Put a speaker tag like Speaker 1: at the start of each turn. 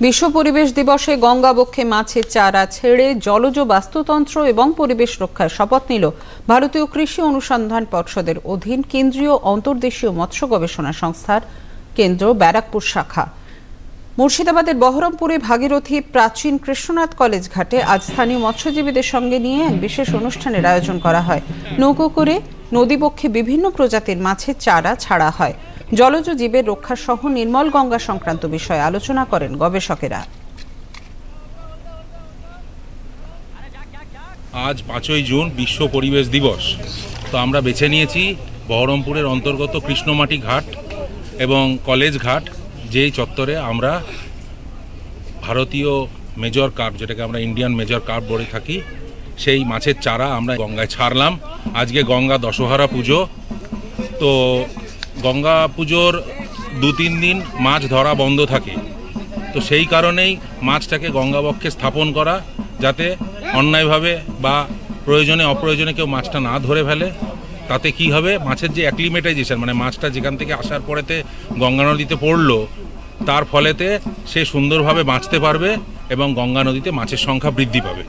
Speaker 1: বিশ্ব পরিবেশ দিবসে গঙ্গাবক্ষে মাছের চারা ছেড়ে জলজ বাস্তুতন্ত্র এবং পরিবেশ রক্ষায় শপথ নিল ভারতীয় কৃষি অনুসন্ধান পর্ষদের অধীন কেন্দ্রীয় অন্তর্দেশীয় মৎস্য গবেষণা সংস্থার কেন্দ্র ব্যারাকপুর শাখা। মুর্শিদাবাদের বহরমপুরে ভাগীরথী প্রাচীন কৃষ্ণনাথ কলেজ ঘাটে আজ স্থানীয় মৎস্যজীবীদের সঙ্গে নিয়ে এক বিশেষ অনুষ্ঠানের আয়োজন করা হয়। নৌকো করে নদীবক্ষে বিভিন্ন প্রজাতির মাছের চারা ছাড়া হয়। জলজ জীবের রক্ষা সহ নির্মল গঙ্গা সংক্রান্ত বিষয়ে আলোচনা করেন গবেষকেরা।
Speaker 2: আজ পাঁচই জুন বিশ্ব পরিবেশ দিবস। তো আমরা বেছে নিয়েছি বহরমপুরের অন্তর্গত কৃষ্ণমাটি ঘাট এবং কলেজ ঘাট, যেই চত্বরে আমরা ভারতীয় মেজর কার্প, যেটাকে আমরা ইন্ডিয়ান মেজর কার্প বলে থাকি, সেই মাছের চারা আমরা গঙ্গায় ছাড়লাম। আজকে গঙ্গা দশহারা পুজো। তো গঙ্গা পুজোর দু তিন দিন মাছ ধরা বন্ধ থাকে। তো সেই কারণেই মাছটাকে গঙ্গাবক্ষে স্থাপন করা, যাতে অন্যায়ভাবে বা প্রয়োজনে অপ্রয়োজনে কেউ মাছটা না ধরে ফেলে। তাতে কি হবে? মাছের যে অ্যাক্লিমেটাইজেশন মানে মাছটা যেখান থেকে আসার পরেতে গঙ্গা নদীতে পড়ল, তার ফলেতে সে সুন্দরভাবে বাঁচতে পারবে এবং গঙ্গা নদীতে মাছের সংখ্যা বৃদ্ধি পাবে।